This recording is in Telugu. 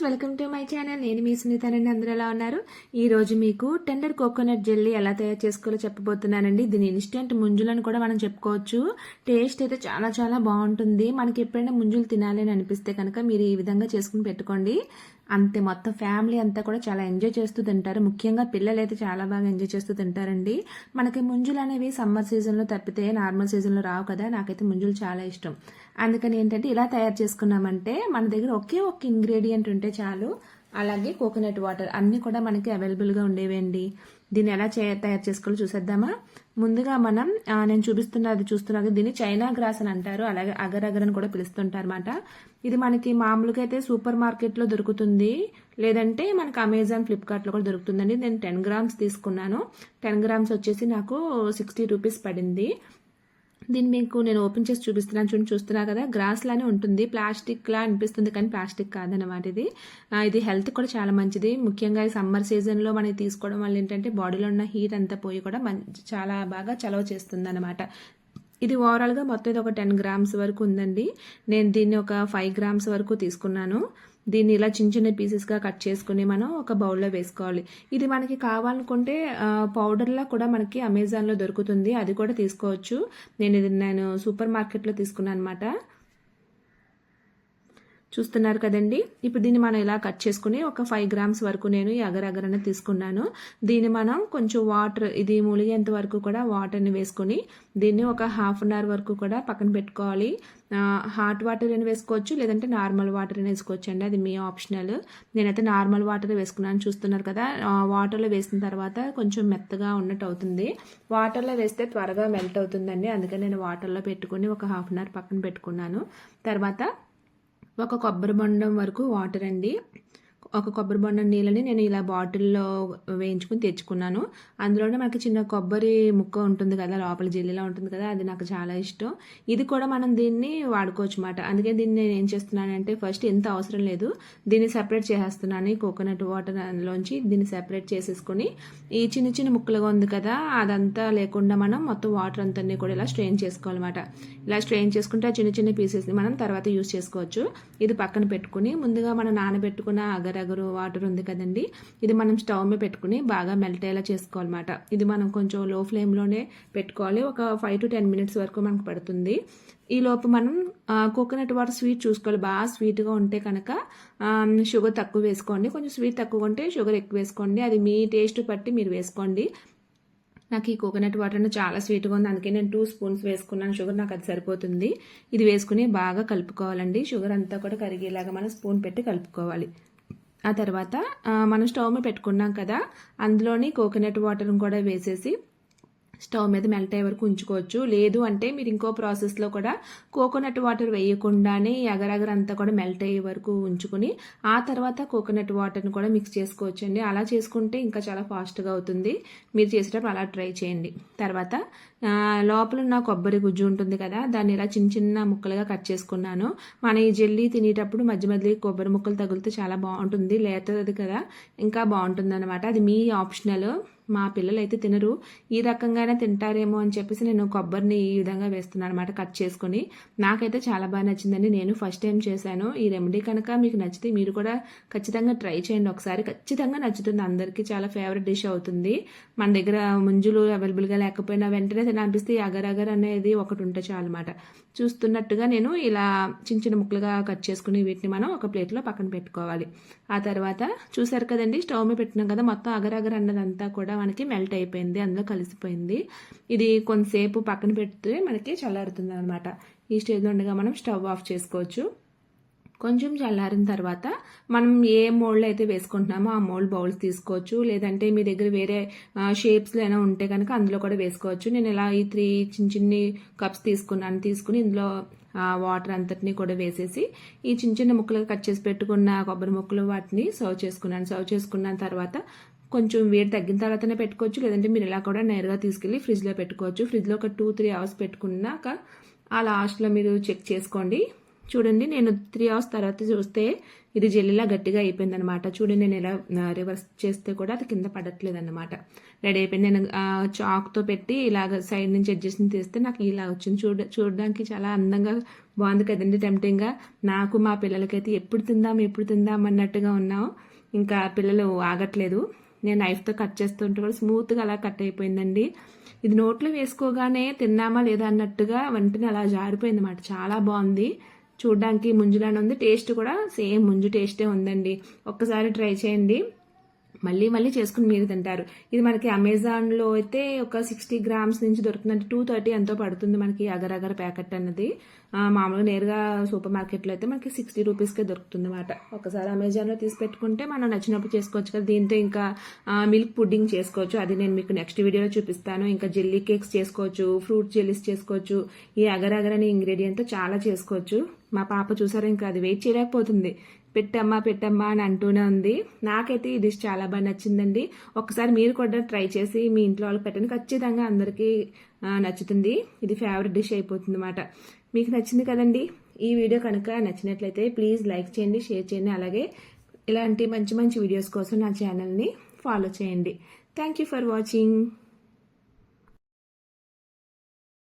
Friends welcome to my channel. నేను మీ సునీతానండి. అందరూ ఎలా ఉన్నారు? ఈ రోజు మీకు టెండర్ కోకోనట్ జెల్లీ ఎలా తయారు చేసుకోవాలో చెప్పబోతున్నానండి. దీని ఇన్స్టెంట్ ముంజులను కూడా మనం చెప్పుకోవచ్చు. టేస్ట్ అయితే చాలా చాలా బాగుంటుంది. మనకి ఎప్పుడైనా ముంజులు తినాలి అని అనిపిస్తే కనుక మీరు ఈ విధంగా చేసుకుని పెట్టుకోండి. అంతే మొత్తం ఫ్యామిలీ అంతా కూడా చాలా ఎంజాయ్ చేస్తూ తింటారు. ముఖ్యంగా పిల్లలు అయితే చాలా బాగా ఎంజాయ్ చేస్తూ తింటారండి. మనకి ముంజులు అనేవి సమ్మర్ సీజన్లో తప్పితే నార్మల్ సీజన్లో రావు కదా నాకైతే ముంజులు చాలా ఇష్టం. అందుకని ఏంటంటే ఇలా తయారు చేసుకున్నామంటే మన దగ్గర ఒకే ఒక్క ఇంగ్రీడియంట్ ఉంటే చాలు. అలాగే కోకోనట్ వాటర్ అన్నీ కూడా మనకి అవైలబుల్గా ఉండేవండి. దీన్ని ఎలా చే తయారు చేసుకోవాలో చూసేద్దామా? ముందుగా మనం నేను చూపిస్తున్నది చూస్తున్నది దీన్ని చైనా గ్రాస్ అని అంటారు. అలాగే అగర్ అగర్ అని కూడా పిలుస్తుంటారు అనమాట ఇది మనకి మామూలుగా అయితే సూపర్ మార్కెట్లో దొరుకుతుంది. లేదంటే మనకి అమెజాన్ ఫ్లిప్కార్ట్లో కూడా దొరుకుతుందండి. నేను టెన్ గ్రామ్స్ తీసుకున్నాను. టెన్ గ్రామ్స్ వచ్చేసి నాకు సిక్స్టీ రూపీస్ పడింది. దీన్ని మీకు నేను ఓపెన్ చేసి చూపిస్తున్నాను. చూడండి చూస్తున్నా కదా? గ్రాస్ లానే ఉంటుంది. ప్లాస్టిక్ లా అనిపిస్తుంది కానీ ప్లాస్టిక్ కాదనమాట ఇది. ఇది హెల్త్ కూడా చాలా మంచిది. ముఖ్యంగా ఈ సమ్మర్ సీజన్లో మనకి తీసుకోవడం వల్ల ఏంటంటే బాడీలో ఉన్న హీట్ అంతా పోయి కూడా మంచి చాలా బాగా చలవ చేస్తుంది అనమాట ఇది ఓవరాల్గా మొత్తం ఇది ఒక టెన్ గ్రామ్స్ వరకు ఉందండి. నేను దీన్ని ఒక ఫైవ్ గ్రామ్స్ వరకు తీసుకున్నాను. దీన్ని ఇలా చిన్న చిన్న పీసెస్గా కట్ చేసుకుని మనం ఒక బౌల్లో వేసుకోవాలి. ఇది మనకి కావాలనుకుంటే పౌడర్లా కూడా మనకి అమెజాన్లో దొరుకుతుంది. అది కూడా తీసుకోవచ్చు. నేను ఇది నేను సూపర్ మార్కెట్లో తీసుకున్నాను అనమాట చూస్తున్నారు కదండి. ఇప్పుడు దీన్ని మనం ఇలా కట్ చేసుకుని ఒక ఫైవ్ గ్రామ్స్ వరకు నేను ఈ అగరగరన అనేది తీసుకున్నాను. దీన్ని మనం కొంచెం వాటర్ ఇది ములిగేంత వరకు కూడా వాటర్ని వేసుకుని దీన్ని ఒక హాఫ్ అన్ అవర్ వరకు కూడా పక్కన పెట్టుకోవాలి. హాట్ వాటర్ అని వేసుకోవచ్చు లేదంటే నార్మల్ వాటర్ అని వేసుకోవచ్చు అండి. అది మీ ఆప్షనల్ నేనైతే నార్మల్ వాటర్ వేసుకున్నాను చూస్తున్నారు కదా. వాటర్లో వేసిన తర్వాత కొంచెం మెత్తగా ఉన్నట్టు అవుతుంది. వాటర్లో వేస్తే త్వరగా మెల్ట్ అవుతుందండి. అందుకని నేను వాటర్లో పెట్టుకుని ఒక హాఫ్ అన్ అవర్ పక్కన పెట్టుకున్నాను. తర్వాత ఒక కొబ్బరి బొండం వరకు వాటర్ అండి. ఒక కొబ్బరి బొండం నీళ్ళని నేను ఇలా బాటిల్లో వేయించుకుని తెచ్చుకున్నాను. అందులోనే మనకి చిన్న కొబ్బరి ముక్క ఉంటుంది కదా లోపల జెల్లీలా ఉంటుంది కదా అది నాకు చాలా ఇష్టం. ఇది కూడా మనం దీన్ని వాడుకోవచ్చు అన్నమాట అందుకే దీన్ని నేను ఏం చేస్తున్నానంటే ఫస్ట్ ఎంత అవసరం లేదు దీన్ని సెపరేట్ చేసేస్తున్నాను. ఈ కోకోనట్ వాటర్ లోంచి దీన్ని సెపరేట్ చేసేసుకొని ఈ చిన్న చిన్న ముక్కలుగా ఉంది కదా అదంతా లేకుండా మనం మొత్తం వాటర్ అంతా కూడా ఇలా స్ట్రెయిన్ చేసుకోవాలన్నమాట. ఇలా స్ట్రెయిన్ చేసుకుంటే ఆ చిన్న చిన్న పీసెస్ని మనం తర్వాత యూస్ చేసుకోవచ్చు. ఇది పక్కన పెట్టుకుని ముందుగా మనం నానబెట్టుకున్న పెగరు వాటర్ ఉంది కదండి. ఇది మనం స్టవ్ మీద పెట్టుకుని బాగా మెల్ట్ అయ్యేలా చేసుకోవాలన్నమాట. ఇది మనం కొంచెం లో ఫ్లేమ్లోనే పెట్టుకోవాలి. ఒక ఫైవ్ టు టెన్ మినిట్స్ వరకు మనకు పడుతుంది. ఈ లోపు మనం కోకోనట్ వాటర్ స్వీట్ చూసుకోవాలి. బాగా స్వీట్గా ఉంటే కనుక షుగర్ తక్కువ వేసుకోండి. కొంచెం స్వీట్ తక్కువ ఉంటే షుగర్ ఎక్కువ వేసుకోండి. అది మీ టేస్ట్ బట్టి మీరు వేసుకోండి. నాకు ఈ కోకోనట్ వాటర్ చాలా స్వీట్గా ఉంది. అందుకే నేను టూ స్పూన్స్ వేసుకున్నాను. షుగర్ నాకు అది సరిపోతుంది. ఇది వేసుకుని బాగా కలుపుకోవాలండి. షుగర్ అంతా కూడా కరిగేలాగా మనం స్పూన్ పెట్టి కలుపుకోవాలి. ఆ తర్వాత మనం స్టవ్ పెట్టుకున్నాం కదా అందులోని కోకోనట్ వాటర్ని కూడా వేసేసి స్టవ్ మీద మెల్ట్ అయ్యే వరకు ఉంచుకోవచ్చు. లేదు అంటే మీరు ఇంకో ప్రాసెస్లో కూడా కోకోనట్ వాటర్ వేయకుండానే ఈ అగరగర అంతా కూడా మెల్ట్ అయ్యే వరకు ఉంచుకుని ఆ తర్వాత కోకోనట్ వాటర్ని కూడా మిక్స్ చేసుకోవచ్చు అండి అలా చేసుకుంటే ఇంకా చాలా ఫాస్ట్గా అవుతుంది. మీరు చేసేటప్పుడు అలా ట్రై చేయండి. తర్వాత లోపల ఉన్న కొబ్బరి గుజ్జు ఉంటుంది కదా దాన్ని ఇలా చిన్న చిన్న ముక్కలుగా కట్ చేసుకున్నాను. మన ఈ జెల్లీ తినేటప్పుడు మధ్య మధ్య కొబ్బరి ముక్కలు తగిలితే చాలా బాగుంటుంది. లేతది కదా ఇంకా బాగుంటుంది అనమాట అది మీ ఆప్షనల్ మా పిల్లలు అయితే తినరు. ఈ రకంగానే తింటారేమో అని చెప్పేసి నేను కొబ్బరిని ఈ విధంగా వేస్తున్నాను అనమాట కట్ చేసుకుని. నాకైతే చాలా బాగా నచ్చిందండి. నేను ఫస్ట్ టైం చేశాను. ఈ రెమెడీ కనుక మీకు నచ్చితే మీరు కూడా ఖచ్చితంగా ట్రై చేయండి ఒకసారి. ఖచ్చితంగా నచ్చుతుంది. అందరికీ చాలా ఫేవరెట్ డిష్ అవుతుంది. మన దగ్గర ముంజులు అవైలబుల్గా లేకపోయినా వెంటనే తినాలనిపిస్తే ఈ అగర్ అగర్ అనేది ఒకటి ఉంటే చాలు అనమాట చూస్తున్నట్టుగా నేను ఇలా చిన్న చిన్న ముక్కలుగా కట్ చేసుకుని వీటిని మనం ఒక ప్లేట్లో పక్కన పెట్టుకోవాలి. ఆ తర్వాత చూసారు కదండి స్టవ్ మీద పెట్టినాం కదా మొత్తం అగర్ అగర్ అన్నదంతా కూడా మనకి మెల్ట్ అయిపోయింది అందులో కలిసిపోయింది. ఇది కొంతసేపు పక్కన పెడితే మనకి చల్లారుతుంది అనమాట ఈ స్టేజ్లో ఉండగా మనం స్టవ్ ఆఫ్ చేసుకోవచ్చు. కొంచెం చల్లారిన తర్వాత మనం ఏ మోల్డ్ అయితే వేసుకుంటున్నామో ఆ మోల్డ్ బౌల్స్ తీసుకోవచ్చు. లేదంటే మీ దగ్గర వేరే షేప్స్లో అయినా ఉంటే కనుక అందులో కూడా వేసుకోవచ్చు. నేను ఇలా ఈ త్రీ చిన్న చిన్ని కప్స్ తీసుకున్నాను. తీసుకుని ఇందులో వాటర్ అంతటిని కూడా వేసేసి ఈ చిన్న చిన్న ముక్కలుగా కట్ చేసి పెట్టుకున్న కొబ్బరి ముక్కలు వాటిని సర్వ్ చేసుకున్నాను. సర్వ్ చేసుకున్న తర్వాత కొంచెం వేడి తగ్గిన తర్వాతనే పెట్టుకోవచ్చు. లేదంటే మీరు ఇలా కూడా నేరుగా తీసుకెళ్ళి ఫ్రిడ్జ్లో పెట్టుకోవచ్చు. ఫ్రిడ్జ్లో ఒక టూ త్రీ అవర్స్ పెట్టుకున్నాక ఆ లాస్ట్లో మీరు చెక్ చేసుకోండి. చూడండి నేను త్రీ అవర్స్ తర్వాత చూస్తే ఇది జెల్లీలా గట్టిగా అయిపోయింది అనమాట చూడండి నేను ఇలా రివర్స్ చేస్తే కూడా అది కింద పడట్లేదు అనమాట రెడీ అయిపోయింది. నేను చాక్తో పెట్టి ఇలాగ సైడ్ నుంచి అడ్జస్ట్ తీస్తే నాకు ఇలా వచ్చింది. చూడ చూడడానికి చాలా అందంగా బాగుంది కదండి టెంప్టింగ్గా నాకు మా పిల్లలకైతే ఎప్పుడు తిందాం ఎప్పుడు తిందాం అన్నట్టుగా ఉన్నాం. ఇంకా పిల్లలు ఆగట్లేదు. నేను నైఫ్తో కట్ చేస్తుంటే కూడా స్మూత్గా అలా కట్ అయిపోయిందండి. ఇది నోట్లో వేసుకోగానే తిన్నామా లేదా అన్నట్టుగా వెంటనే అలా జారిపోయింది అన్నమాట. చాలా బాగుంది. చూడ్డానికి ముంజులానే ఉంది. టేస్ట్ కూడా సేమ్ ముంజు టేస్టే ఉందండి. ఒక్కసారి ట్రై చేయండి. మళ్ళీ మళ్ళీ చేసుకుని మీరు తింటారు. ఇది మనకి అమెజాన్లో అయితే ఒక సిక్స్టీ గ్రామ్స్ నుంచి దొరుకుతుందంటే టూ థర్టీ ఎంతో పడుతుంది మనకి అగర్ అగర్ ప్యాకెట్ అన్నది. మామూలుగా నేరుగా సూపర్ మార్కెట్లో అయితే మనకి సిక్స్టీ రూపీస్కే దొరుకుతుంది అనమాట ఒకసారి అమెజాన్లో తీసి పెట్టుకుంటే మనం నచ్చినప్పుడు చేసుకోవచ్చు కదా. దీంతో ఇంకా మిల్క్ పుడ్డింగ్ చేసుకోవచ్చు. అది నేను మీకు నెక్స్ట్ వీడియోలో చూపిస్తాను. ఇంకా జెల్లీ కేక్స్ చేసుకోవచ్చు ఫ్రూట్ జెల్లీస్ చేసుకోవచ్చు ఈ అగర్ అగర్ అనే ఇంగ్రీడియంట్తో చాలా చేసుకోవచ్చు. మా పాప చూసారా ఇంకా అది వెయిట్ చేయలేకపోతుంది. పెట్టమ్మా పెట్టమ్మా అని అంటూనే ఉంది. నాకైతే ఈ డిష్ చాలా బాగా నచ్చిందండి. ఒకసారి మీరు కూడా ట్రై చేసి మీ ఇంట్లో వాళ్ళకి పెట్టండి. ఖచ్చితంగా అందరికీ నచ్చుతుంది. ఇది ఫేవరెట్ డిష్ అయిపోతుంది అనమాట మీకు నచ్చింది కదండి? ఈ వీడియో కనుక నచ్చినట్లయితే ప్లీజ్ లైక్ చేయండి షేర్ చేయండి. అలాగే ఇలాంటి మంచి మంచి వీడియోస్ కోసం నా ఛానల్ని ఫాలో చేయండి. Thank you for watching